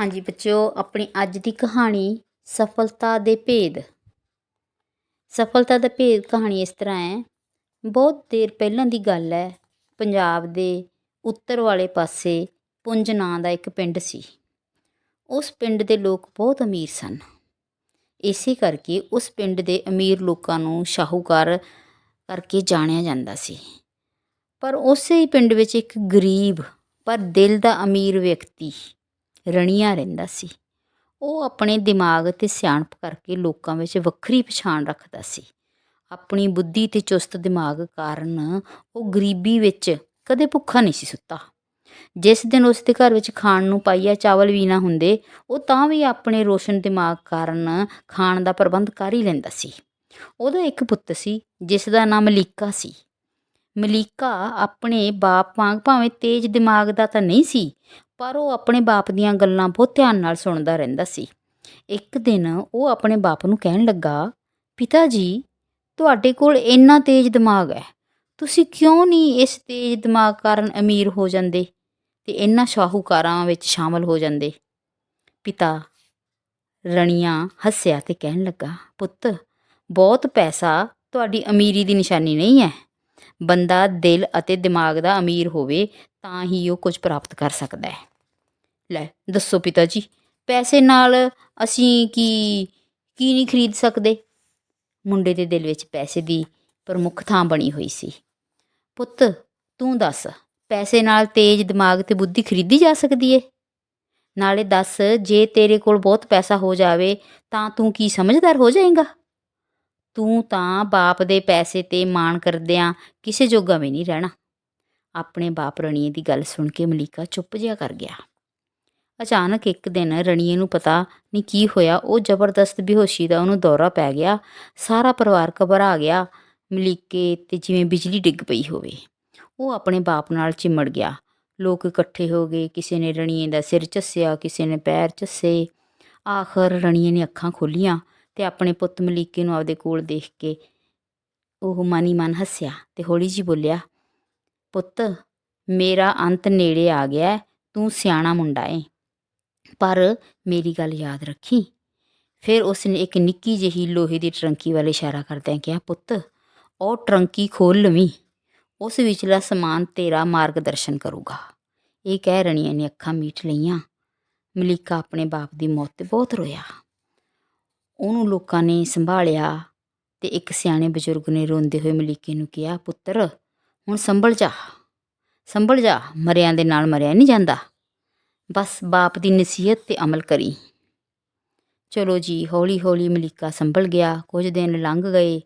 ਹਾਂਜੀ, ਬੱਚਿਓ, ਆਪਣੀ ਅੱਜ ਦੀ ਕਹਾਣੀ ਸਫਲਤਾ ਦੇ ਭੇਦ। ਸਫਲਤਾ ਦਾ ਭੇਦ ਕਹਾਣੀ ਇਸ ਤਰ੍ਹਾਂ ਹੈ। ਬਹੁਤ ਦੇਰ ਪਹਿਲਾਂ ਦੀ ਗੱਲ ਹੈ, ਪੰਜਾਬ ਦੇ ਉੱਤਰ ਵਾਲੇ ਪਾਸੇ ਪੁੰਜ ਨਾਂ ਦਾ ਇੱਕ ਪਿੰਡ ਸੀ। ਉਸ ਪਿੰਡ ਦੇ ਲੋਕ ਬਹੁਤ ਅਮੀਰ ਸਨ। ਇਸੇ ਕਰਕੇ ਉਸ ਪਿੰਡ ਦੇ ਅਮੀਰ ਲੋਕਾਂ ਨੂੰ ਸ਼ਾਹੂਕਾਰ ਕਰਕੇ ਜਾਣਿਆ ਜਾਂਦਾ ਸੀ। ਪਰ ਉਸੇ ਹੀ ਪਿੰਡ ਵਿੱਚ ਇੱਕ ਗਰੀਬ, ਪਰ ਦਿਲ ਦਾ ਅਮੀਰ ਵਿਅਕਤੀ ਰਣੀਆਂ ਰਹਿੰਦਾ ਸੀ। ਉਹ ਆਪਣੇ ਦਿਮਾਗ ਅਤੇ ਸਿਆਣਪ ਕਰਕੇ ਲੋਕਾਂ ਵਿੱਚ ਵੱਖਰੀ ਪਛਾਣ ਰੱਖਦਾ ਸੀ। ਆਪਣੀ ਬੁੱਧੀ ਤੇ ਚੁਸਤ ਦਿਮਾਗ ਕਾਰਨ ਉਹ ਗਰੀਬੀ ਵਿੱਚ ਕਦੇ ਭੁੱਖਾ ਨਹੀਂ ਸੀ ਸੁੱਤਾ। ਜਿਸ ਦਿਨ ਉਸ ਦੇ ਘਰ ਵਿੱਚ ਖਾਣ ਨੂੰ ਪਾਈਆ ਚਾਵਲ ਵੀ ਨਾ ਹੁੰਦੇ, ਉਹ ਤਾਂ ਵੀ ਆਪਣੇ ਰੋਸ਼ਨ ਦਿਮਾਗ ਕਾਰਨ ਖਾਣ ਦਾ ਪ੍ਰਬੰਧ ਕਰ ਹੀ ਲੈਂਦਾ ਸੀ। ਉਹਦਾ ਇੱਕ ਪੁੱਤ ਸੀ, ਜਿਸ ਦਾ ਨਾਮ ਮਲੀਕਾ ਸੀ। ਮਲੀਕਾ ਆਪਣੇ ਬਾਪ ਵਾਂਗ ਭਾਵੇਂ ਤੇਜ਼ ਦਿਮਾਗ ਦਾ ਤਾਂ ਨਹੀਂ ਸੀ ਪਰ ਉਹ ਆਪਣੇ ਬਾਪ ਦੀਆਂ ਗੱਲਾਂ ਬਹੁਤ ਧਿਆਨ ਨਾਲ ਸੁਣਦਾ ਰਹਿੰਦਾ ਸੀ। ਇੱਕ ਦਿਨ ਉਹ ਆਪਣੇ ਬਾਪ ਨੂੰ ਕਹਿਣ ਲੱਗਾ, ਪਿਤਾ ਜੀ, ਤੁਹਾਡੇ ਕੋਲ ਇੰਨਾ ਤੇਜ਼ ਦਿਮਾਗ ਹੈ। ਤੁਸੀਂ ਕਿਉਂ ਨਹੀਂ ਇਸ ਤੇਜ਼ ਦਿਮਾਗ ਕਾਰਨ ਅਮੀਰ ਹੋ ਜਾਂਦੇ ਤੇ ਇਹਨਾਂ ਸ਼ਾਹੂਕਾਰਾਂ ਵਿੱਚ ਸ਼ਾਮਲ ਹੋ ਜਾਂਦੇ? ਪਿਤਾ ਰਣੀਆਂ ਹੱਸਿਆ ਤੇ ਕਹਿਣ ਲੱਗਾ, ਪੁੱਤ, ਬਹੁਤ ਪੈਸਾ ਤੁਹਾਡੀ ਅਮੀਰੀ ਦੀ ਨਿਸ਼ਾਨੀ ਨਹੀਂ ਹੈ। ਬੰਦਾ ਦਿਲ ਅਤੇ ਦਿਮਾਗ ਦਾ ਅਮੀਰ ਹੋਵੇ, ਤਾਂ ਹੀ ਉਹ ਕੁਝ ਪ੍ਰਾਪਤ ਕਰ ਸਕਦਾ ਹੈ। ਲੈ, ਦੱਸੋ ਪਿਤਾ ਜੀ ਪੈਸੇ ਨਾਲ ਅਸੀਂ ਕੀ ਕੀ ਨਹੀਂ ਖਰੀਦ ਸਕਦੇ? ਮੁੰਡੇ ਦੇ ਦਿਲ ਵਿੱਚ ਪੈਸੇ ਦੀ ਪ੍ਰਮੁੱਖ ਥਾਂ ਬਣੀ ਹੋਈ ਸੀ। ਪੁੱਤ, ਤੂੰ ਦੱਸ, ਪੈਸੇ ਨਾਲ ਤੇਜ਼ ਦਿਮਾਗ ਤੇ ਬੁੱਧੀ ਖਰੀਦੀ ਜਾ ਸਕਦੀ ਏ? ਨਾਲੇ ਦੱਸ, ਜੇ ਤੇਰੇ ਕੋਲ ਬਹੁਤ ਪੈਸਾ ਹੋ ਜਾਵੇ, ਤਾਂ ਤੂੰ ਕੀ ਸਮਝਦਾਰ ਹੋ ਜਾਏਗਾ? ਤੂੰ ਤਾਂ ਬਾਪ ਦੇ ਪੈਸੇ ਤੇ ਮਾਣ ਕਰਦਿਆਂ ਕਿਸੇ ਜੋਗਾ ਵੀ ਨਹੀਂ ਰਹਿਣਾ। ਆਪਣੇ ਬਾਪ ਰਣੀਏ ਦੀ ਗੱਲ ਸੁਣ ਕੇ ਮਲੀਕਾ ਚੁੱਪ ਜਿਹਾ ਕਰ ਗਿਆ। ਅਚਾਨਕ ਇੱਕ ਦਿਨ ਰਣੀਏ ਨੂੰ ਪਤਾ ਨਹੀਂ ਕੀ ਹੋਇਆ, ਉਹ ਜ਼ਬਰਦਸਤ ਬੇਹੋਸ਼ੀ ਦਾ ਉਹਨੂੰ ਦੌਰਾ ਪੈ ਗਿਆ। ਸਾਰਾ ਪਰਿਵਾਰ ਘਬਰਾ ਗਿਆ, ਮਲੀਕੇ ਤੇ ਜਿਵੇਂ ਬਿਜਲੀ ਡਿੱਗ ਪਈ ਹੋਵੇ। ਉਹ ਆਪਣੇ ਬਾਪ ਨਾਲ ਚਿਮੜ ਗਿਆ। ਲੋਕ ਇਕੱਠੇ ਹੋ ਗਏ, ਕਿਸੇ ਨੇ ਰਣੀਏ ਦਾ ਸਿਰ ਝੱਸਿਆ ਕਿਸੇ ਨੇ ਪੈਰ ਝੱਸੇ ਆਖਰ ਰਣੀਏ ਨੇ ਅੱਖਾਂ ਖੋਲੀਆਂ। ਅਤੇ ਆਪਣੇ ਪੁੱਤ ਮਲੀਕੇ ਨੂੰ ਆਪਦੇ ਕੋਲ ਦੇਖ ਕੇ ਉਹ ਮਨ ਹੀ ਮਨ ਹੱਸਿਆ ਅਤੇ ਹੌਲੀ ਜੀ ਬੋਲਿਆ, ਪੁੱਤ, ਮੇਰਾ ਅੰਤ ਨੇੜੇ ਆ ਗਿਆ ਤੂੰ ਸਿਆਣਾ ਮੁੰਡਾ ਏ। ਪਰ ਮੇਰੀ ਗੱਲ ਯਾਦ ਰੱਖੀ। ਫਿਰ ਉਸਨੇ ਇੱਕ ਨਿੱਕੀ ਜਿਹੀ ਲੋਹੇ ਦੀ ਟਰੰਕੀ ਵੱਲ ਇਸ਼ਾਰਾ ਕਰਦਿਆਂ ਕਿਹਾ, ਪੁੱਤ, ਉਹ ਟਰੰਕੀ ਖੋਲ ਲਵੀਂ। ਉਸ ਵਿਚਲਾ ਸਮਾਨ ਤੇਰਾ ਮਾਰਗਦਰਸ਼ਨ ਕਰੂਗਾ। ਇਹ ਕਹਿ ਰਣੀਆਂ ਨੇ ਅੱਖਾਂ ਮੀਟ ਲਈਆਂ। ਮਲੀਕਾ ਆਪਣੇ ਬਾਪ ਦੀ ਮੌਤ ਤੇ ਬਹੁਤ ਰੋਇਆ। ਉਹਨੂੰ ਲੋਕਾਂ ਨੇ ਸੰਭਾਲਿਆ ਤੇ ਇੱਕ ਸਿਆਣੇ ਬਜ਼ੁਰਗ ਨੇ ਰੋਂਦੇ ਹੋਏ ਮਲੀਕੇ ਨੂੰ ਕਿਹਾ, ਪੁੱਤਰ, ਹੁਣ ਸੰਭਲ ਜਾ ਸੰਭਲ ਜਾ, ਮਰਿਆਂ ਦੇ ਨਾਲ ਮਰਿਆ ਨਹੀਂ ਜਾਂਦਾ। ਬਸ ਬਾਪ ਦੀ ਨਸੀਹਤ ਤੇ ਅਮਲ ਕਰੀ। ਚਲੋ ਜੀ ਹੌਲੀ ਹੌਲੀ ਮਲੀਕਾ ਸੰਭਲ ਗਿਆ, ਕੁਝ ਦਿਨ ਲੰਘ ਗਏ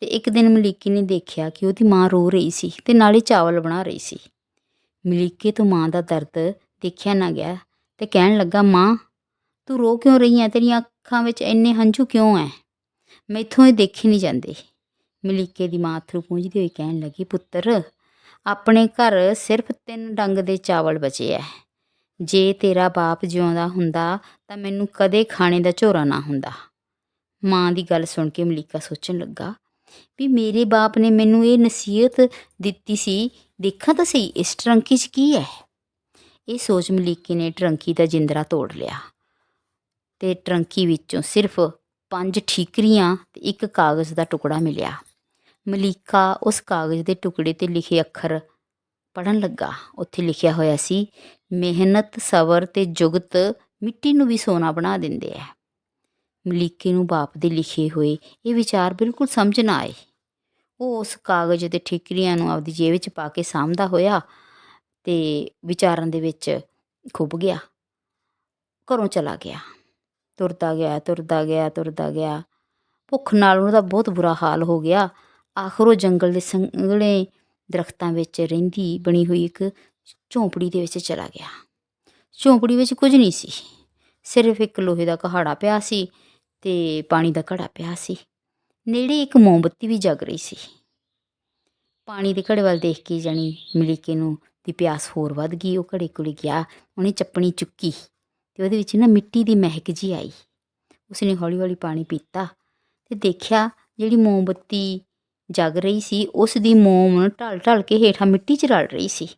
ਤੇ ਇੱਕ ਦਿਨ ਮਲੀਕੀ ਨੇ ਦੇਖਿਆ ਕਿ ਉਹਦੀ ਮਾਂ ਰੋ ਰਹੀ ਸੀ ਤੇ ਨਾਲੇ ਚਾਵਲ ਬਣਾ ਰਹੀ ਸੀ। ਮਲੀਕੇ ਤੋਂ ਮਾਂ ਦਾ ਦਰਦ ਦੇਖਿਆ ਨਾ ਗਿਆ ਤੇ ਕਹਿਣ ਲੱਗਾ, ਮਾਂ ਤੂੰ ਰੋ ਕਿਉਂ ਰਹੀ ਹੈ ਤੇਰੀਆਂ ਅੱਖਾਂ ਵਿੱਚ ਇੰਨੇ ਹੰਝੂ ਕਿਉਂ ਐ? ਮੈਥੋਂ ਇਹ ਦੇਖੇ ਨਹੀਂ ਜਾਂਦੇ। ਮਲੀਕੇ ਦੀ ਮਾਂ ਥਰੂ ਪੂੰਝਦੀ ਹੋਈ ਕਹਿਣ ਲੱਗੀ, ਪੁੱਤਰ, ਆਪਣੇ ਘਰ ਸਿਰਫ ਤਿੰਨ ਡੰਗ ਦੇ ਚਾਵਲ ਬਚੇ ਐ। ਜੇ ਤੇਰਾ ਬਾਪ ਜਿਉਂਦਾ ਹੁੰਦਾ ਤਾਂ ਮੈਨੂੰ ਕਦੇ ਖਾਣੇ ਦਾ ਝੋਰਾ ਨਾ ਹੁੰਦਾ। ਮਾਂ ਦੀ ਗੱਲ ਸੁਣ ਕੇ ਮਲੀਕਾ ਸੋਚਣ ਲੱਗਾ, ਵੀ ਮੇਰੇ ਬਾਪ ਨੇ ਮੈਨੂੰ ਇਹ ਨਸੀਹਤ ਦਿੱਤੀ ਸੀ, ਦੇਖਾਂ ਤਾਂ ਸਹੀ, ਇਸ ਟਰੰਕੀ 'ਚ ਕੀ ਹੈ ਇਹ ਸੋਚ ਮਲੀਕੇ ਨੇ ਟਰੰਕੀ ਦਾ ਜਿੰਦਰਾ ਤੋੜ ਲਿਆ। ਅਤੇ ਟਰੰਕੀ ਵਿੱਚੋਂ ਸਿਰਫ ਪੰਜ ਠੀਕਰੀਆਂ ਅਤੇ ਇੱਕ ਕਾਗਜ਼ ਦਾ ਟੁਕੜਾ ਮਿਲਿਆ। ਮਲੀਕਾ ਉਸ ਕਾਗਜ਼ ਦੇ ਟੁਕੜੇ ਤੇ ਲਿਖੇ ਅੱਖਰ ਪੜਨ ਲੱਗਾ। ਉੱਥੇ ਲਿਖਿਆ ਹੋਇਆ ਸੀ, ਮਿਹਨਤ, ਸਬਰ ਤੇ ਜੁਗਤ ਮਿੱਟੀ ਨੂੰ ਵੀ ਸੋਨਾ ਬਣਾ ਦਿੰਦੇ ਐ। ਮਲੀਕੇ ਨੂੰ ਬਾਪ ਦੇ ਲਿਖੇ ਹੋਏ ਇਹ ਵਿਚਾਰ ਬਿਲਕੁਲ ਸਮਝ ਨਾ ਆਏ। ਉਹ ਉਸ ਕਾਗਜ਼ ਤੇ ਠੀਕਰੀਆਂ ਨੂੰ ਆਪਦੀ ਜੇਬ ਵਿੱਚ ਪਾ ਕੇ ਸਾਂਭਦਾ ਹੋਇਆ ਤੇ ਵਿਚਾਰਾਂ ਦੇ ਵਿੱਚ ਖੁੱਭ ਗਿਆ। ਘਰੋਂ ਚਲਾ ਗਿਆ। ਤੁਰਦਾ ਗਿਆ ਤੁਰਦਾ ਗਿਆ ਤੁਰਦਾ ਗਿਆ। ਭੁੱਖ ਨਾਲ ਉਹਦਾ ਬਹੁਤ ਬੁਰਾ ਹਾਲ ਹੋ ਗਿਆ। ਆਖਰ ਉਹ ਜੰਗਲ ਦੇ ਸੰਘਣੇ ਦਰਖਤਾਂ ਵਿੱਚ ਰਹਿੰਦੀ, ਬਣੀ ਹੋਈ ਇੱਕ ਝੌਂਪੜੀ ਦੇ ਵਿੱਚ ਚਲਾ ਗਿਆ। ਝੌਂਪੜੀ ਵਿੱਚ ਕੁਝ ਨਹੀਂ ਸੀ। ਸਿਰਫ ਇੱਕ ਲੋਹੇ ਦਾ ਕਹਾੜਾ ਪਿਆ ਸੀ ਤੇ ਪਾਣੀ ਦਾ ਘੜਾ ਪਿਆ ਸੀ। ਨੇੜੇ ਇੱਕ ਮੋਮਬੱਤੀ ਵੀ ਜਗ ਰਹੀ ਸੀ। ਪਾਣੀ ਦੇ ਘੜੇ ਵੱਲ ਦੇਖ ਕੇ ਜਾਣੀ ਮਲੀਕੇ ਨੂੰ ਦੀ ਪਿਆਸ ਹੋਰ ਵੱਧ ਗਈ। ਉਹ ਘੜੇ ਕੋਲ ਗਿਆ। ਉਹਨੇ ਚੱਪਣੀ ਚੁੱਕੀ। ਤੇ ਉਹਦੇ ਵਿੱਚ ਨਾ ਮਿੱਟੀ ਦੀ ਮਹਿਕ ਜੀ ਆਈ। ਉਸਨੇ ਹੌਲੀ ਹੌਲੀ ਪਾਣੀ ਪੀਤਾ ਤੇ ਦੇਖਿਆ ਜਿਹੜੀ ਮੋਮਬੱਤੀ ਜਗ ਰਹੀ ਸੀ ਉਸ ਦੀ ਮੋਮ ਢਲ ਢਲ ਕੇ ਹੇਠਾਂ ਮਿੱਟੀ 'ਚ ਰਲ ਰਹੀ ਸੀ।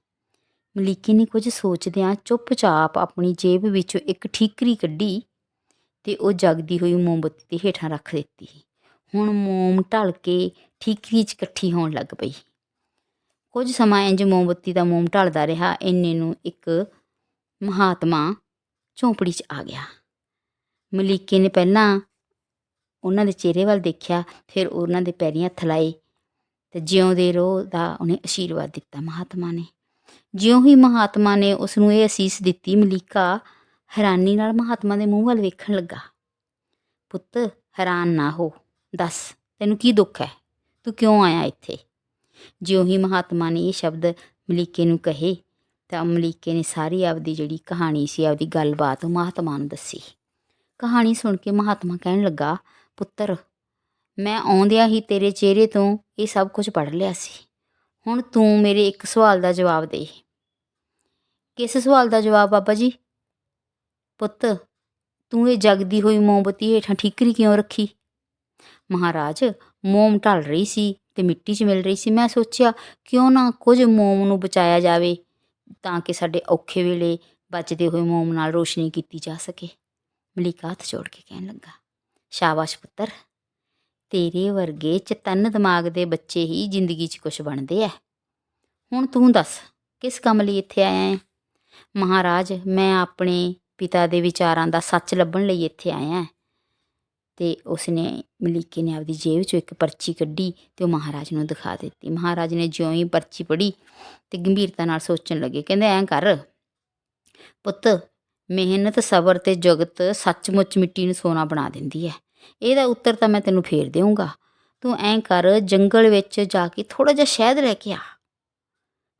ਮਲੀਕੀ ਨੇ ਕੁਝ ਸੋਚਦਿਆਂ ਚੁੱਪਚਾਪ ਆਪਣੀ ਜੇਬ ਵਿੱਚੋਂ ਇੱਕ ਠੀਕਰੀ ਕੱਢੀ ਤੇ ਉਹ ਜਗਦੀ ਹੋਈ ਮੋਮਬੱਤੀ ਦੇ ਹੇਠਾਂ ਰੱਖ ਦਿੱਤੀ। ਹੁਣ ਮੋਮ ਢਲ ਕੇ ਠੀਕਰੀ 'ਚ ਇਕੱਠੀ ਹੋਣ ਲੱਗ ਪਈ। ਕੁਝ ਸਮਾਂ ਇੰਜ ਮੋਮਬੱਤੀ ਦਾ ਮੋਮ ਢਲਦਾ ਰਿਹਾ। ਇੰਨੇ ਨੂੰ ਇੱਕ ਮਹਾਤਮਾ ਝੌਂਪੜੀ 'ਚ ਆ ਗਿਆ। ਮਲੀਕੇ ਨੇ ਪਹਿਲਾਂ ਉਹਨਾਂ ਦੇ ਚਿਹਰੇ ਵੱਲ ਦੇਖਿਆ, ਫਿਰ ਉਹਨਾਂ ਦੇ ਪੈਰੀਂ ਹੱਥ ਲਾਏ ਤੇ ਜਿਉਂਦੇ ਰੋਹ ਦਾ ਉਹਨੇ ਅਸ਼ੀਰਵਾਦ ਦਿੱਤਾ ਮਹਾਤਮਾ ਨੇ। ਜਿਉਂ ਹੀ ਮਹਾਤਮਾ ਨੇ ਉਸ ਨੂੰ ਇਹ ਅਸੀਸ ਦਿੱਤੀ, ਮਲੀਕਾ ਹੈਰਾਨੀ ਨਾਲ ਮਹਾਤਮਾ ਦੇ ਮੂੰਹ ਵੱਲ ਵੇਖਣ ਲੱਗਾ। ਪੁੱਤ, ਹੈਰਾਨ ਨਾ ਹੋ, ਦੱਸ, ਤੈਨੂੰ ਕੀ ਦੁੱਖ ਹੈ? ਤੂੰ ਕਿਉਂ ਆਇਆ ਇੱਥੇ? ਜਿਉਂ ਹੀ ਮਹਾਤਮਾ ਨੇ ਇਹ ਸ਼ਬਦ ਮਲੀਕੇ ਨੂੰ ਕਹੇ ਤਾਂ ਅਮਲੀਕੇ ਨੇ ਸਾਰੀ ਆਪਦੀ ਜਿਹੜੀ ਕਹਾਣੀ ਸੀ, ਆਪਦੀ ਗੱਲਬਾਤ ਮਹਾਤਮਾ ਨੂੰ ਦੱਸੀ। ਕਹਾਣੀ ਸੁਣ ਕੇ ਮਹਾਤਮਾ ਕਹਿਣ ਲੱਗਾ, ਪੁੱਤਰ, ਮੈਂ ਆਉਂਦਿਆਂ ਹੀ ਤੇਰੇ ਚਿਹਰੇ ਤੋਂ ਇਹ ਸਭ ਕੁਝ ਪੜ੍ਹ ਲਿਆ ਸੀ। ਹੁਣ ਤੂੰ ਮੇਰੇ ਇੱਕ ਸਵਾਲ ਦਾ ਜਵਾਬ ਦੇ। ਕਿਸ ਸਵਾਲ ਦਾ ਜਵਾਬ, ਬਾਬਾ ਜੀ? ਪੁੱਤ, ਤੂੰ ਇਹ ਜਗਦੀ ਹੋਈ ਮੋਮਬਤੀ ਹੇਠਾਂ ਠੀਕਰੀ ਕਿਉਂ ਰੱਖੀ? ਮਹਾਰਾਜ, ਮੋਮ ਢਲ ਰਹੀ ਸੀ ਤੇ ਮਿੱਟੀ 'ਚ ਮਿਲ ਰਹੀ ਸੀ। ਮੈਂ ਸੋਚਿਆ, ਕਿਉਂ ਨਾ ਕੁਝ ਮੋਮ ਨੂੰ ਬਚਾਇਆ ਜਾਵੇ। ਤਾਂ ਕਿ ਸਾਡੇ ਔਖੇ ਵੇਲੇ ਬਚਦੇ ਹੋਏ ਮੋਮ ਨਾਲ ਰੋਸ਼ਨੀ ਕੀਤੀ ਜਾ ਸਕੇ। ਮਲਿਕਾ ਹੱਥ ਜੋੜ ਕੇ ਕਹਿਣ ਲੱਗਾ, ਸ਼ਾਬਾਸ਼ ਪੁੱਤਰ, ਤੇਰੇ ਵਰਗੇ ਚਤੰਨ ਦਿਮਾਗ ਦੇ ਬੱਚੇ ਹੀ ਜ਼ਿੰਦਗੀ 'ਚ ਕੁਝ ਬਣਦੇ ਐ। ਹੁਣ ਤੂੰ ਦੱਸ, ਕਿਸ ਕੰਮ ਲਈ ਇੱਥੇ ਆਇਆ ਹੈ ਮਹਾਰਾਜ, ਮੈਂ ਆਪਣੇ ਪਿਤਾ ਦੇ ਵਿਚਾਰਾਂ ਦਾ ਸੱਚ ਲੱਭਣ ਲਈ ਇੱਥੇ ਆਇਆ ਹਾਂ ਅਤੇ ਉਸਨੇ ਮਲੀਕੇ ਨੇ ਆਪਦੀ ਜੇਬ 'ਚੋਂ ਇੱਕ ਪਰਚੀ ਕੱਢੀ ਅਤੇ ਉਹ ਮਹਾਰਾਜ ਨੂੰ ਦਿਖਾ ਦਿੱਤੀ। ਮਹਾਰਾਜ ਨੇ ਜਿਉਂ ਹੀ ਪਰਚੀ ਪੜ੍ਹੀ ਅਤੇ ਗੰਭੀਰਤਾ ਨਾਲ ਸੋਚਣ ਲੱਗੇ, ਕਹਿੰਦੇ, ਐਂ ਕਰ, ਪੁੱਤ, ਮਿਹਨਤ, ਸਬਰ ਅਤੇ ਜਗਤ ਸੱਚਮੁੱਚ ਮਿੱਟੀ ਨੂੰ ਸੋਨਾ ਬਣਾ ਦਿੰਦੀ ਹੈ ਇਹਦਾ ਉੱਤਰ ਤਾਂ ਮੈਂ ਤੈਨੂੰ ਫੇਰ ਦੇਵਾਂਗਾ ਤੂੰ ਐਂ ਕਰ, ਜੰਗਲ ਵਿੱਚ ਜਾ ਕੇ ਥੋੜਾ ਜਿਹਾ ਸ਼ਹਿਦ ਲੈ ਕੇ ਆ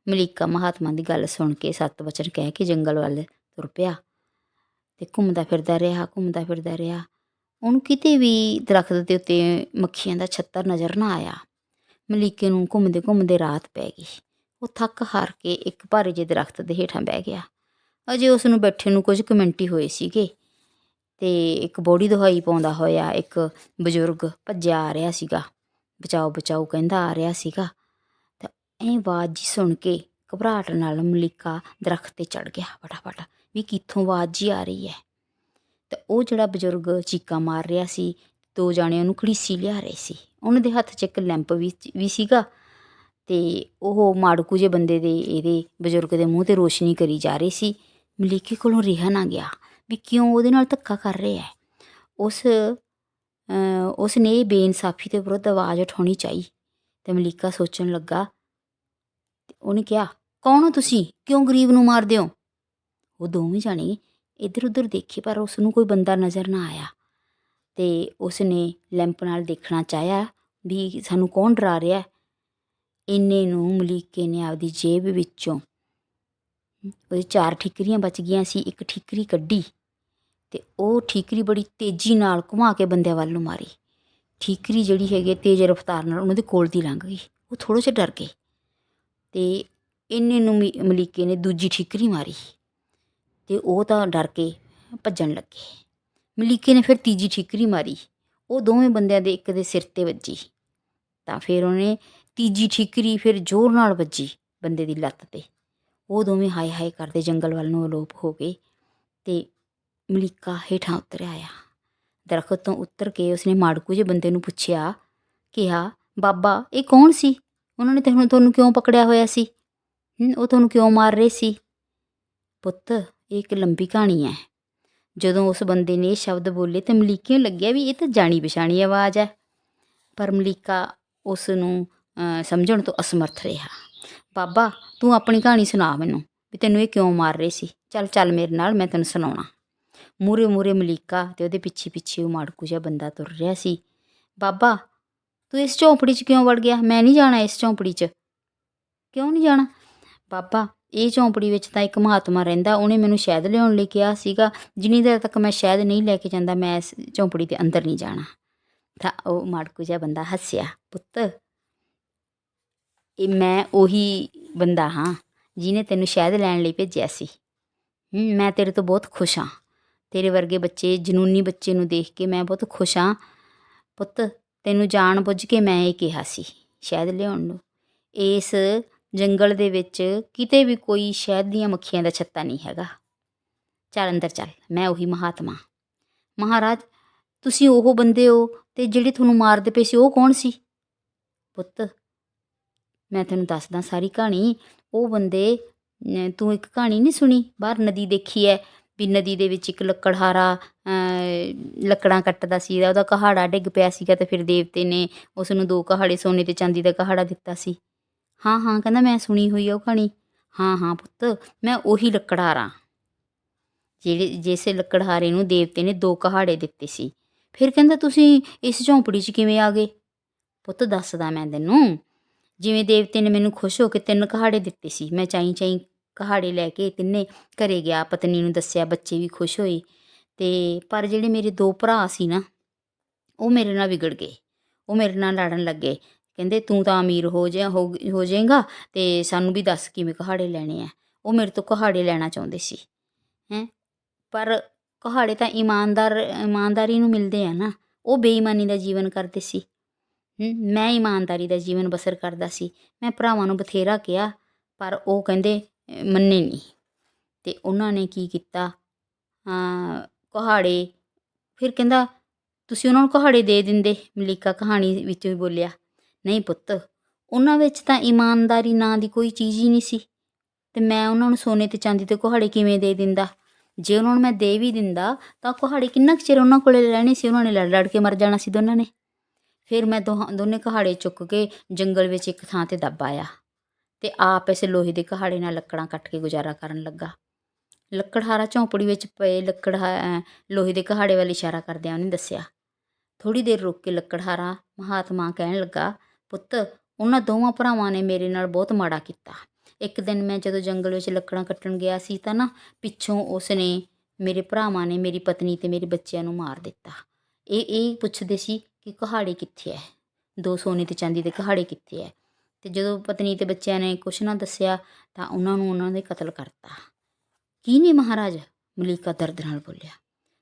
ਮਲੀਕਾ ਮਹਾਤਮਾ ਦੀ ਗੱਲ ਸੁਣ ਕੇ ਸੱਤ ਵਚਨ ਕਹਿ ਕੇ ਜੰਗਲ ਵੱਲ ਤੁਰ ਪਿਆ ਤੇ ਘੁੰਮਦਾ ਫਿਰਦਾ ਰਿਹਾ, ਘੁੰਮਦਾ ਫਿਰਦਾ ਰਿਹਾ। ਉਹਨੂੰ ਕਿਤੇ ਵੀ ਦਰਖਤ ਦੇ ਉੱਤੇ ਮੱਖੀਆਂ ਦਾ ਛੱਤਰ ਨਜ਼ਰ ਨਾ ਆਇਆ। ਮਲੀਕੇ ਨੂੰ ਘੁੰਮਦੇ ਘੁੰਮਦੇ ਰਾਤ ਪੈ ਗਈ। ਉਹ ਥੱਕ ਹਾਰ ਕੇ ਇੱਕ ਭਾਰੇ ਜਿਹੇ ਦਰਖਤ ਦੇ ਹੇਠਾਂ ਬਹਿ ਗਿਆ। ਅਜੇ ਉਸ ਨੂੰ ਬੈਠੇ ਨੂੰ ਕੁਝ ਕੁ ਹੀ ਹੋਏ ਸੀਗੇ ਤੇ ਇੱਕ ਬੋੜੀ ਦੁਹਾਈ ਪਾਉਂਦਾ ਹੋਇਆ ਇੱਕ ਬਜ਼ੁਰਗ ਭੱਜਿਆ ਆ ਰਿਹਾ ਸੀਗਾ। ਬਚਾਓ ਬਚਾਓ ਕਹਿੰਦਾ ਆ ਰਿਹਾ ਸੀਗਾ। ਤਾਂ ਐਂ ਆਵਾਜ਼ ਜੀ ਸੁਣ ਕੇ ਘਬਰਾਹਟ ਨਾਲ ਮਲੀਕਾ ਦਰਖਤ ਤੇ ਚੜ ਗਿਆ। ਫਟਾਫਟ, ਵੀ ਕਿੱਥੋਂ ਆਵਾਜ਼ ਜੀ ਆ ਰਹੀ ਹੈ? ਤਾਂ ਉਹ ਜਿਹੜਾ ਬਜ਼ੁਰਗ ਚੀਕਾਂ ਮਾਰ ਰਿਹਾ ਸੀ, ਦੋ ਜਾਣੇ ਉਹਨੂੰ ਘੜੀਸੀ ਲਿਆ ਰਹੇ ਸੀ। ਉਹਨਾਂ ਦੇ ਹੱਥ 'ਚ ਇੱਕ ਲੈਂਪ ਵੀ ਵੀ ਸੀਗਾ ਤੇ ਉਹ ਮਾੜਕੂ ਜੇ ਬੰਦੇ ਦੇ ਇਹਦੇ ਬਜ਼ੁਰਗ ਦੇ ਮੂੰਹ ਤੇ ਰੋਸ਼ਨੀ ਕਰੀ ਜਾ ਰਹੀ ਸੀ। ਮਲੀਕੇ ਕੋਲੋਂ ਰਿਹਾ ਨਾ ਗਿਆ ਵੀ ਕਿਉਂ ਉਹਦੇ ਨਾਲ ਧੱਕਾ ਕਰ ਰਿਹਾ ਹੈ। ਉਸ ਉਸ ਨੇ ਇਹ ਬੇਇਨਸਾਫੀ ਦੇ ਵਿਰੁੱਧ ਆਵਾਜ਼ ਉਠਾਉਣੀ ਚਾਹੀ ਤੇ ਮਲੀਕਾ ਸੋਚਣ ਲੱਗਾ ਉਹਨੇ ਕਿਹਾ, ਕੌਣ ਹੋ ਤੁਸੀਂ? ਕਿਉਂ ਗਰੀਬ ਨੂੰ ਮਾਰਦੇ ਹੋ? ਉਹ ਦੋਵੇਂ ਜਾਣੇ ਇੱਧਰ ਉੱਧਰ ਦੇਖੇ ਪਰ ਉਸ ਨੂੰ ਕੋਈ ਬੰਦਾ ਨਜ਼ਰ ਨਾ ਆਇਆ। ਤੇ ਉਸ ਨੇ ਲੈਂਪ ਨਾਲ ਦੇਖਣਾ ਚਾਹਿਆ ਵੀ ਸਾਨੂੰ ਕੌਣ ਡਰਾ ਰਿਹਾ ਇੰਨੇ ਨੂੰ ਮਲੀਕੇ ਨੇ ਆਪਦੀ ਜੇਬ ਵਿੱਚੋਂ। ਉਹਦੇ ਚਾਰ ਠਿਕਰੀਆਂ ਬਚ ਗਈਆਂ ਸੀ, ਇੱਕ ਠਿਕਰੀ ਕੱਢੀ ਤੇ ਉਹ ਠੀਕਰੀ ਬੜੀ ਤੇਜ਼ੀ ਨਾਲ ਘੁਮਾ ਕੇ ਬੰਦਿਆਂ ਵੱਲ ਨੂੰ ਮਾਰੀ। ਠੀਕਰੀ ਜਿਹੜੀ ਹੈਗੀ ਤੇਜ਼ ਰਫ਼ਤਾਰ ਨਾਲ ਉਹਨਾਂ ਦੇ ਕੋਲ ਦੀ ਲੰਘ ਗਈ। ਉਹ ਥੋੜ੍ਹਾ ਜਿਹਾ ਡਰ ਗਏ ਤੇ ਇੰਨੇ ਨੂੰ ਮਲੀਕੇ ਨੇ ਦੂਜੀ ਠੀਕਰੀ ਮਾਰੀ। ਤੇ ਉਹ ਤਾਂ ਡਰ ਕੇ ਭੱਜਣ ਲੱਗੇ। ਮਲੀਕੇ ਨੇ ਫਿਰ ਤੀਜੀ ਠੀਕਰੀ ਮਾਰੀ। ਉਹ ਦੋਵੇਂ ਬੰਦਿਆਂ ਦੇ ਇੱਕ ਦੇ ਸਿਰ ਤੇ ਵੱਜੀ। ਤਾਂ ਫਿਰ ਉਹਨੇ ਤੀਜੀ ਠੀਕਰੀ ਫਿਰ ਜ਼ੋਰ ਨਾਲ ਵੱਜੀ ਬੰਦੇ ਦੀ ਲੱਤ ਤੇ। ਉਹ ਦੋਵੇਂ ਹਾਏ ਹਾਏ ਕਰਦੇ ਜੰਗਲ ਵੱਲ ਨੂੰ ਅਲੋਪ ਹੋ ਗਏ ਤੇ ਮਲੀਕਾ ਹੇਠਾਂ ਉਤਰ ਆਇਆ। ਦਰਖਤ ਤੋਂ ਉਤਰ ਕੇ ਉਸਨੇ ਮਾੜਕੂ ਜੇ ਬੰਦੇ ਨੂੰ ਪੁੱਛਿਆ, ਕਿਹਾ, ਬਾਬਾ, ਇਹ ਕੌਣ ਸੀ? ਉਹਨਾਂ ਨੇ ਤੁਹਾਨੂੰ ਤੁਹਾਨੂੰ ਕਿਉਂ ਪਕੜਿਆ ਹੋਇਆ ਸੀ? ਉਹ ਤੁਹਾਨੂੰ ਕਿਉਂ ਮਾਰ ਰਹੇ ਸੀ? ਪੁੱਤ ਇਹ ਇੱਕ ਲੰਬੀ ਕਹਾਣੀ ਹੈ। ਜਦੋਂ ਉਸ ਬੰਦੇ ਨੇ ਇਹ ਸ਼ਬਦ ਬੋਲੇ ਤਾਂ ਮਲੀਕੇ ਨੂੰ ਲੱਗਿਆ ਵੀ ਇਹ ਤਾਂ ਜਾਣੀ ਪਛਾਣੀ ਆਵਾਜ਼ ਹੈ। ਪਰ ਮਲੀਕਾ ਉਸ ਨੂੰ ਸਮਝਣ ਤੋਂ ਅਸਮਰਥ ਰਿਹਾ। ਬਾਬਾ, ਤੂੰ ਆਪਣੀ ਕਹਾਣੀ ਸੁਣਾ ਮੈਨੂੰ ਵੀ ਤੈਨੂੰ ਇਹ ਕਿਉਂ ਮਾਰ ਰਹੇ ਸੀ? ਚੱਲ ਚੱਲ ਮੇਰੇ ਨਾਲ, ਮੈਂ ਤੈਨੂੰ ਸੁਣਾਉਣਾ। ਮੂਰੇ ਮੂਰੇ ਮਲੀਕਾ ਤੇ ਉਹਦੇ ਪਿੱਛੇ ਪਿੱਛੇ ਉਹ ਮਾੜਕੂ ਜਿਹਾ ਬੰਦਾ ਤੁਰ ਰਿਹਾ ਸੀ। ਬਾਬਾ, ਤੂੰ ਇਸ ਝੌਂਪੜੀ 'ਚ ਕਿਉਂ ਵੜ ਗਿਆ? ਮੈਂ ਨਹੀਂ ਜਾਣਾ ਇਸ ਝੌਂਪੜੀ 'ਚ। ਕਿਉਂ ਨਹੀਂ ਜਾਣਾ? ਬਾਬਾ ਇਹ ਝੌਂਪੜੀ ਵਿੱਚ ਤਾਂ ਇੱਕ ਮਹਾਤਮਾ ਰਹਿੰਦਾ, ਉਹਨੇ ਮੈਨੂੰ ਸ਼ਹਿਦ ਲਿਆਉਣ ਲਈ ਕਿਹਾ ਸੀਗਾ, ਜਿੰਨੀ ਦੇਰ ਤੱਕ ਮੈਂ ਸ਼ਹਿਦ ਨਹੀਂ ਲੈ ਕੇ ਜਾਂਦਾ, ਮੈਂ ਇਸ ਝੌਂਪੜੀ ਦੇ ਅੰਦਰ ਨਹੀਂ ਜਾਣਾ। ਤਾਂ ਉਹ ਮਾੜਕੂ ਜਿਹਾ ਬੰਦਾ ਹੱਸਿਆ, ਪੁੱਤ, ਇਹ ਮੈਂ ਉਹੀ ਬੰਦਾ ਹਾਂ, ਜਿਹਨੇ ਤੈਨੂੰ ਸ਼ਹਿਦ ਲੈਣ ਲਈ ਭੇਜਿਆ ਸੀ। ਮੈਂ ਤੇਰੇ ਤੋਂ ਬਹੁਤ ਖੁਸ਼ ਹਾਂ। ਤੇਰੇ ਵਰਗੇ ਬੱਚੇ, ਜਨੂਨੀ ਬੱਚੇ ਨੂੰ ਦੇਖ ਕੇ ਮੈਂ ਬਹੁਤ ਖੁਸ਼ ਹਾਂ। ਪੁੱਤ, ਤੈਨੂੰ ਜਾਣ ਬੁੱਝ ਕੇ ਮੈਂ ਇਹ ਕਿਹਾ ਸੀ ਸ਼ਾਇਦ ਲਿਆਉਣ ਨੂੰ। ਇਸ ਜੰਗਲ ਦੇ ਵਿੱਚ ਕਿਤੇ ਵੀ ਕੋਈ ਸ਼ਹਿਦ ਦੀਆਂ ਮੱਖੀਆਂ ਦਾ ਛੱਤਾ ਨਹੀਂ ਹੈਗਾ। ਚੱਲ ਅੰਦਰ ਚੱਲ, ਮੈਂ ਉਹੀ ਮਹਾਤਮਾ। ਮਹਾਰਾਜ, ਤੁਸੀਂ ਉਹ ਬੰਦੇ ਹੋ ਤੇ ਜਿਹੜੇ ਤੁਹਾਨੂੰ ਮਾਰਦੇ ਪਏ ਸੀ, ਉਹ ਕੌਣ ਸੀ? ਪੁੱਤ, ਮੈਂ ਤੈਨੂੰ ਦੱਸਦਾ ਸਾਰੀ ਕਹਾਣੀ। ਉਹ ਬੰਦੇ ਤੂੰ ਇੱਕ ਕਹਾਣੀ ਨਹੀਂ ਸੁਣੀ? ਬਾਹਰ ਨਦੀ ਦੇਖੀ ਹੈ ਵੀ ਨਦੀ ਦੇ ਵਿੱਚ ਇੱਕ ਲੱਕੜਹਾਰਾ ਲੱਕੜਾਂ ਕੱਟਦਾ ਸੀ, ਉਹਦਾ ਕਹਾੜਾ ਡਿੱਗ ਪਿਆ ਸੀਗਾ ਤੇ ਫਿਰ ਦੇਵਤੇ ਨੇ ਉਸ ਨੂੰ ਦੋ ਕਹਾੜੇ, ਸੋਨੇ ਤੇ ਚਾਂਦੀ ਦਾ ਕਹਾੜਾ ਦਿੱਤਾ ਸੀ। ਹਾਂ ਹਾਂ, ਕਹਿੰਦਾ ਮੈਂ ਸੁਣੀ ਹੋਈ ਆ ਉਹ ਕਹਾਣੀ। ਹਾਂ ਹਾਂ, ਪੁੱਤ, ਮੈਂ ਉਹੀ ਲੱਕੜਹਾਰਾ ਜਿਹੜੇ, ਜਿਸ ਲੱਕੜਹਾਰੇ ਨੂੰ ਦੇਵਤੇ ਨੇ ਦੋ ਕਹਾੜੇ ਦਿੱਤੇ ਸੀ। ਫਿਰ ਕਹਿੰਦਾ, ਤੁਸੀਂ ਇਸ ਝੌਂਪੜੀ 'ਚ ਕਿਵੇਂ ਆ ਗਏ? ਪੁੱਤ, ਦੱਸਦਾ ਮੈਂ ਤੈਨੂੰ। ਜਿਵੇਂ ਦੇਵਤੇ ਨੇ ਮੈਨੂੰ ਖੁਸ਼ ਹੋ ਕੇ ਤਿੰਨ ਕਹਾੜੇ ਦਿੱਤੇ ਸੀ, ਮੈਂ ਚਾਈ ਚਾਈ ਕਹਾੜੇ ਲੈ ਕੇ ਤਿੰਨੇ ਘਰੇ ਗਿਆ। ਪਤਨੀ ਨੂੰ ਦੱਸਿਆ, ਬੱਚੇ ਵੀ ਖੁਸ਼ ਹੋਏ। ਤੇ, ਪਰ ਜਿਹੜੇ ਮੇਰੇ ਦੋ ਭਰਾ ਸੀ ਨਾ, ਉਹ ਮੇਰੇ ਨਾਲ ਵਿਗੜ ਗਏ। ਉਹ ਮੇਰੇ ਨਾਲ ਲੜਨ ਲੱਗੇ ਕਹਿੰਦੇ ਤੂੰ ਤਾਂ ਅਮੀਰ ਹੋ ਜਾ ਹੋ ਜਾਏਗਾ ਤੇ ਸਾਨੂੰ ਵੀ ਦੱਸ ਕਿਵੇਂ ਕਹਾੜੇ ਲੈਣੇ ਆ। ਉਹ ਮੇਰੇ ਤੋਂ ਕਹਾੜੇ ਲੈਣਾ ਚਾਹੁੰਦੇ ਸੀ, ਹੈ। ਪਰ ਕਹਾੜੇ ਤਾਂ ਇਮਾਨਦਾਰ, ਇਮਾਨਦਾਰੀ ਨੂੰ ਮਿਲਦੇ ਆ ਨਾ। ਉਹ ਬੇਈਮਾਨੀ ਦਾ ਜੀਵਨ ਕਰਦੇ ਸੀ। ਮੈਂ ਇਮਾਨਦਾਰੀ ਦਾ ਜੀਵਨ ਬਸਰ ਕਰਦਾ ਸੀ। ਮੈਂ ਭਰਾਵਾਂ ਨੂੰ ਬਥੇਰਾ ਕਿਹਾ, ਪਰ ਉਹ ਕਹਿੰਦੇ ਮੰਨੇ ਨਹੀਂ ਤੇ ਉਹਨਾਂ ਨੇ ਕੀ ਕੀਤਾ? ਆ ਕਹਾੜੇ, ਫਿਰ ਕਹਿੰਦਾ, ਤੁਸੀਂ ਉਹਨਾਂ ਨੂੰ ਕਹਾੜੇ ਦੇ ਦਿੰਦੇ? ਮਲੀਕਾ ਕਹਾਣੀ ਵਿੱਚ ਵੀ ਬੋਲਿਆ। ਨਹੀਂ ਪੁੱਤ, ਉਹਨਾਂ ਵਿੱਚ ਤਾਂ ਇਮਾਨਦਾਰੀ ਨਾਂ ਦੀ ਕੋਈ ਚੀਜ਼ ਹੀ ਨਹੀਂ ਸੀ। ਤੇ ਮੈਂ ਉਹਨਾਂ ਨੂੰ ਸੋਨੇ ਤੇ ਚਾਂਦੀ ਤੇ ਕੁਹਾੜੇ ਕਿਵੇਂ ਦੇ ਦਿੰਦਾ? ਜੇ ਉਹਨਾਂ ਨੂੰ ਮੈਂ ਦੇ ਵੀ ਦਿੰਦਾ, ਤਾਂ ਕੁਹਾੜੇ ਕਿੰਨਾ ਕੁ ਚਿਰ ਉਹਨਾਂ ਕੋਲੇ ਰਹਿਣੇ ਸੀ? ਉਹਨਾਂ ਨੇ ਲੜ ਲੜ ਕੇ ਮਰ ਜਾਣਾ ਸੀ ਦੋਨਾਂ ਨੇ। ਫਿਰ ਮੈਂ ਦੋਹਾਂ, ਦੋਨੇ ਕਹਾੜੇ ਚੁੱਕ ਕੇ ਜੰਗਲ ਵਿੱਚ ਇੱਕ ਥਾਂ ਤੇ ਦੱਬ ਆਇਆ ਤੇ ਆਪ ਇਸ ਲੋਹੇ ਦੇ ਕਹਾੜੇ ਨਾਲ ਲੱਕੜਾਂ ਕੱਟ ਕੇ ਗੁਜ਼ਾਰਾ ਕਰਨ ਲੱਗਾ। ਲੱਕੜਹਾਰਾ ਝੌਂਪੜੀ ਵਿੱਚ ਪਏ ਲੱਕੜ ਲੋਹੇ ਦੇ ਕਹਾੜੇ ਵੱਲ ਇਸ਼ਾਰਾ ਕਰਦਿਆਂ ਉਹਨੇ ਦੱਸਿਆ ਥੋੜੀ ਦੇਰ ਰੁਕ ਕੇ ਲੱਕੜਹਾਰਾ ਮਹਾਤਮਾ ਕਹਿਣ ਲੱਗਾ ਪੁੱਤ, ਉਹਨਾਂ ਦੋਵਾਂ ਭਰਾਵਾਂ ਨੇ ਮੇਰੇ ਨਾਲ ਬਹੁਤ ਮਾੜਾ ਕੀਤਾ। ਇੱਕ ਦਿਨ ਮੈਂ ਜਦੋਂ ਜੰਗਲ ਵਿੱਚ ਲੱਕੜਾਂ ਕੱਟਣ ਗਿਆ ਸੀ ਤਾਂ ਨਾ ਪਿੱਛੋਂ ਉਸ ਨੇ ਮੇਰੇ ਭਰਾਵਾਂ ਨੇ ਮੇਰੀ ਪਤਨੀ ਤੇ ਮੇਰੇ ਬੱਚਿਆਂ ਨੂੰ ਮਾਰ ਦਿੱਤਾ। ਇਹ ਇਹ ਪੁੱਛਦੇ ਸੀ ਕਿ ਕਹਾੜੀ ਕਿੱਥੇ ਹੈ ਦੋ ਸੋਨੇ ਤੇ ਚਾਂਦੀ ਦੇ ਕਹਾੜੇ ਕਿੱਥੇ ਹੈ ਤੇ ਜਦੋਂ ਪਤਨੀ ਤੇ ਬੱਚਿਆਂ ਨੇ ਕੁਛ ਨਾ ਦੱਸਿਆ ਤਾਂ ਉਹਨਾਂ ਨੂੰ ਉਹਨਾਂ ਦੇ ਕਤਲ ਕਰਤਾ। ਕੀ ਨੇ ਮਹਾਰਾਜ? ਮਲੀਕਾ ਦਰਦ ਨਾਲ ਬੋਲਿਆ।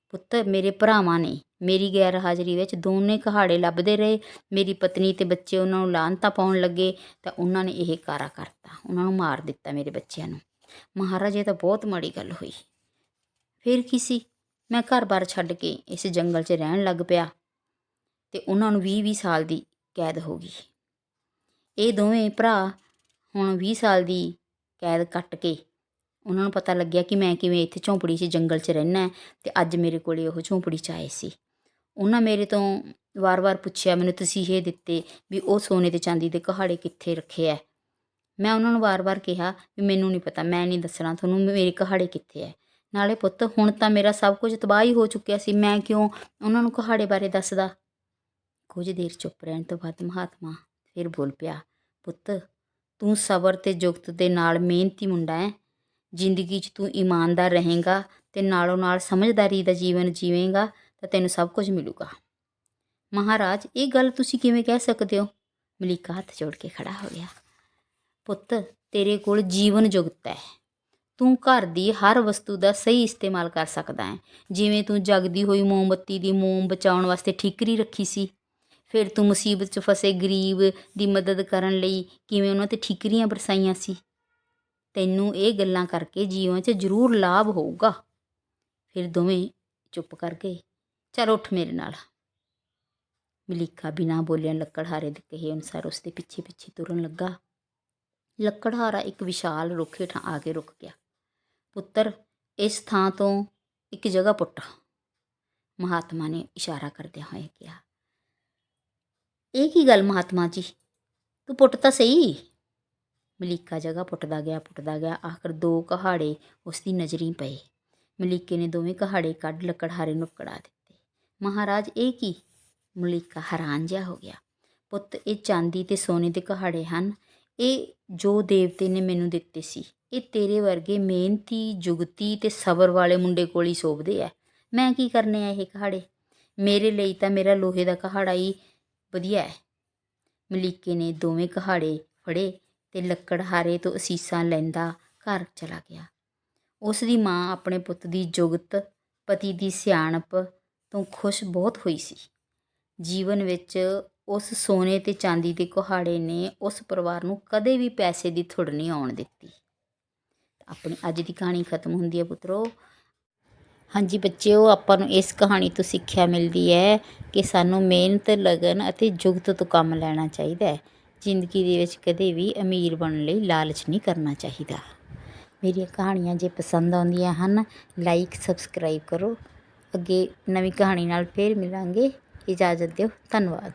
ਪੁੱਤ, ਮੇਰੇ ਭਰਾਵਾਂ ਨੇ ਮੇਰੀ ਗੈਰ ਹਾਜ਼ਰੀ ਵਿੱਚ ਦੋਨੇ ਕਹਾੜੇ ਲੱਭਦੇ ਰਹੇ। ਮੇਰੀ ਪਤਨੀ ਤੇ ਬੱਚੇ ਉਹਨਾਂ ਨੂੰ ਲਾਂਤਾ ਪਾਉਣ ਲੱਗੇ ਤਾਂ ਉਹਨਾਂ ਨੇ ਇਹ ਕਾਰਾ ਕਰਤਾ। ਉਹਨਾਂ ਨੂੰ ਮਾਰ ਦਿੱਤਾ ਮੇਰੇ ਬੱਚਿਆਂ ਨੂੰ। ਮਹਾਰਾਜ, ਇਹ ਤਾਂ ਬਹੁਤ ਮਾੜੀ ਗੱਲ ਹੋਈ। ਫਿਰ ਕੀ ਸੀ? ਮੈਂ ਘਰ-ਬਾਰ ਛੱਡ ਕੇ ਇਸ ਜੰਗਲ 'ਚ ਰਹਿਣ ਲੱਗ ਪਿਆ ਤੇ ਉਹਨਾਂ ਨੂੰ 20-20 ਸਾਲ ਦੀ ਕੈਦ ਹੋ ਗਈ। ਇਹ ਦੋਵੇਂ ਭਰਾ ਹੁਣ 20 ਸਾਲ ਦੀ ਕੈਦ ਕੱਟ ਕੇ ਉਹਨਾਂ ਨੂੰ ਪਤਾ ਲੱਗਿਆ ਕਿ ਮੈਂ ਕਿਵੇਂ ਇੱਥੇ ਝੌਂਪੜੀ 'ਚ ਜੰਗਲ 'ਚ ਰਹਿਣਾ ਹੈ ਤੇ ਅੱਜ ਮੇਰੇ ਕੋਲੇ ਉਹ ਝੌਂਪੜੀ 'ਚ ਆਏ ਸੀ। ਉਹਨਾਂ ਮੇਰੇ ਤੋਂ ਵਾਰ-ਵਾਰ ਪੁੱਛਿਆ, ਮੈਨੂੰ ਤੁਸੀਂ ਇਹ ਦਿੱਤੇ ਵੀ ਉਹ ਸੋਨੇ ਤੇ ਚਾਂਦੀ ਦੇ ਕਹਾੜੇ ਕਿੱਥੇ ਰੱਖੇ ਹੈ ਮੈਂ ਉਹਨਾਂ ਨੂੰ ਵਾਰ-ਵਾਰ ਕਿਹਾ ਵੀ ਮੈਨੂੰ ਨਹੀਂ ਪਤਾ, ਮੈਂ ਨਹੀਂ ਦੱਸਣਾ ਤੁਹਾਨੂੰ ਮੇਰੇ ਕਹਾੜੇ ਕਿੱਥੇ ਹੈ ਨਾਲੇ ਪੁੱਤ, ਹੁਣ ਤਾਂ ਮੇਰਾ ਸਭ ਕੁਝ ਤਬਾਹ ਹੀ ਹੋ ਚੁੱਕਿਆ ਸੀ, ਮੈਂ ਕਿਉਂ ਉਹਨਾਂ ਨੂੰ ਕਹਾੜੇ ਬਾਰੇ ਦੱਸਦਾ? ਕੁਝ ਦੇਰ ਚੁੱਪ ਰਹਿਣ ਤੋਂ ਬਾਅਦ ਮਹਾਤਮਾ ਫਿਰ ਬੋਲ ਪਿਆ, ਪੁੱਤ, ਤੂੰ ਸਬਰ ਤੇ ਜੁਗਤ ਦੇ ਨਾਲ ਮਿਹਨਤੀ ਮੁੰਡਾ ਹੈ ਜ਼ਿੰਦਗੀ 'ਚ ਤੂੰ ਇਮਾਨਦਾਰ ਰਹੇਗਾ ਤੇ ਨਾਲੋਂ ਨਾਲ ਸਮਝਦਾਰੀ ਦਾ ਜੀਵਨ ਜੀਵੇਂਗਾ। ਤਾਂ ਤੈਨੂੰ ਸਭ ਕੁਝ ਮਿਲੂਗਾ। ਮਹਾਰਾਜ, ਇਹ ਗੱਲ ਤੁਸੀਂ ਕਿਵੇਂ ਕਹਿ ਸਕਦੇ ਹੋ? ਮਲੀਕਾ ਹੱਥ ਜੋੜ ਕੇ ਖੜਾ ਹੋ ਗਿਆ। ਪੁੱਤ, ਤੇਰੇ ਕੋਲ ਜੀਵਨ ਜੁਗਤ ਹੈ। ਤੂੰ ਘਰ ਦੀ ਹਰ ਵਸਤੂ ਦਾ ਸਹੀ ਇਸਤੇਮਾਲ ਕਰ ਸਕਦਾ ਹੈ। ਜਿਵੇਂ ਤੂੰ ਜਗਦੀ ਹੋਈ ਮੋਮਬੱਤੀ ਦੀ ਮੋਮ ਬਚਾਉਣ ਵਾਸਤੇ ਠੀਕਰੀ ਰੱਖੀ ਸੀ, ਫਿਰ ਤੂੰ ਮੁਸੀਬਤ 'ਚ ਫਸੇ ਗਰੀਬ ਦੀ ਮਦਦ ਕਰਨ ਲਈ ਕਿਵੇਂ ਉਹਨਾਂ ਤੇ ਠੀਕਰੀਆਂ ਬਰਸਾਈਆਂ ਸੀ? ਤੈਨੂੰ ਇਹ ਗੱਲਾਂ ਕਰਕੇ ਜੀਵਨ 'ਚ ਜ਼ਰੂਰ ਲਾਭ ਹੋਊਗਾ। ਫਿਰ ਦੋਵੇਂ ਚੁੱਪ ਕਰ ਗਏ। ਚਲ ਉੱਠ ਮੇਰੇ ਨਾਲ। ਮਲੀਕਾ ਬਿਨਾਂ ਬੋਲਿਆ ਲੱਕੜਹਾਰੇ ਦੇ ਕਹੇ ਅਨੁਸਾਰ ਉਸ ਦੇ ਪਿੱਛੇ ਪਿੱਛੇ ਤੁਰਨ ਲੱਗਾ। ਲੱਕੜਹਾਰਾ ਇੱਕ ਵਿਸ਼ਾਲ ਰੁੱਖ ਹੇਠਾਂ ਆ ਕੇ ਰੁਕ ਗਿਆ। ਪੁੱਤਰ, ਇਸ ਥਾਂ ਤੋਂ ਇੱਕ ਜਗ੍ਹਾ ਪੁੱਟ। ਮਹਾਤਮਾ ਨੇ ਇਸ਼ਾਰਾ ਕਰਦਿਆਂ ਹੋਏ ਕਿਹਾ, ਇਹ ਕੀ ਗੱਲ ਮਹਾਤਮਾ ਜੀ? ਤੂੰ ਪੁੱਟ ਤਾਂ ਸਹੀ। ਮਲੀਕਾ ਜਗ੍ਹਾ ਪੁੱਟਦਾ ਗਿਆ ਪੁੱਟਦਾ ਗਿਆ, ਆਖਰ ਦੋ ਕਹਾੜੇ ਉਸ ਦੀ ਨਜ਼ਰੀ ਪਏ। ਮਲੀਕੇ ਨੇ ਦੋਵੇਂ ਕਹਾੜੇ ਕੱਢ ਲੱਕੜਹਾਰੇ ਨੂੰ ਪਕੜਾ ਦਿੱਤੇ। ਮਹਾਰਾਜ, ਇਹ ਕੀ? ਮਲੀਕਾ ਹੈਰਾਨ ਜਿਹਾ ਹੋ ਗਿਆ। ਪੁੱਤ, ਇਹ ਚਾਂਦੀ ਤੇ ਸੋਨੇ ਦੇ ਕਹਾੜੇ ਹਨ। ਇਹ ਜੋ ਦੇਵਤੇ ਨੇ ਮੈਨੂੰ ਦਿੱਤੇ ਸੀ, ਇਹ ਤੇਰੇ ਵਰਗੇ ਮਿਹਨਤੀ, ਜੁਗਤੀ ਤੇ ਸਬਰ ਵਾਲੇ ਮੁੰਡੇ ਕੋਲ ਹੀ ਸੋਭਦੇ ਆ। ਮੈਂ ਕੀ ਕਰਨੇ ਆ ਇਹ ਕਹਾੜੇ? ਮੇਰੇ ਲਈ ਤਾਂ ਮੇਰਾ ਲੋਹੇ ਦਾ ਕਹਾੜਾ ਹੀ ਵਧੀਆ ਹੈ। ਮਲੀਕੇ ਨੇ ਦੋਵੇਂ ਕਹਾੜੇ ਫੜੇ ਤੇ ਲੱਕੜਹਾਰੇ ਤੋਂ ਅਸੀਸਾਂ ਲੈਂਦਾ ਘਰ ਚਲਾ ਗਿਆ। ਉਸ ਦੀ ਮਾਂ ਆਪਣੇ ਪੁੱਤ ਦੀ ਜੁਗਤ, ਪਤੀ ਦੀ ਸਿਆਣਪ ਤੋਂ ਖੁਸ਼ ਬਹੁਤ ਹੋਈ ਸੀ। ਜੀਵਨ ਵਿੱਚ ਉਸ ਸੋਨੇ ਤੇ ਚਾਂਦੀ ਦੇ ਕੁਹਾੜੇ ਨੇ ਉਸ ਪਰਿਵਾਰ ਨੂੰ ਕਦੇ ਵੀ ਪੈਸੇ ਦੀ ਥੁੜ ਨਹੀਂ ਆਉਣ ਦਿੱਤੀ। ਆਪਣੀ ਅੱਜ ਦੀ ਕਹਾਣੀ ਖਤਮ ਹੁੰਦੀ ਹੈ ਪੁੱਤਰੋ। ਹਾਂਜੀ ਬੱਚਿਓ, ਆਪਾਂ ਨੂੰ ਇਸ ਕਹਾਣੀ ਤੋਂ ਸਿੱਖਿਆ ਮਿਲਦੀ ਹੈ ਕਿ ਸਾਨੂੰ ਮਿਹਨਤ, ਲਗਨ ਅਤੇ ਜੁਗਤ ਤੋਂ ਕੰਮ ਲੈਣਾ ਚਾਹੀਦਾ ਹੈ। ਜ਼ਿੰਦਗੀ ਦੇ ਵਿੱਚ ਕਦੇ ਵੀ ਅਮੀਰ ਬਣਨ ਲਈ ਲਾਲਚ ਨਹੀਂ ਕਰਨਾ ਚਾਹੀਦਾ। ਮੇਰੀਆਂ ਕਹਾਣੀਆਂ ਜੇ ਪਸੰਦ ਆਉਂਦੀਆਂ ਹਨ ਲਾਈਕ ਸਬਸਕ੍ਰਾਈਬ ਕਰੋ। ਅੱਗੇ ਨਵੀਂ ਕਹਾਣੀ ਨਾਲ ਫਿਰ ਮਿਲਾਂਗੇ। ਇਜਾਜ਼ਤ ਦਿਓ। ਧੰਨਵਾਦ।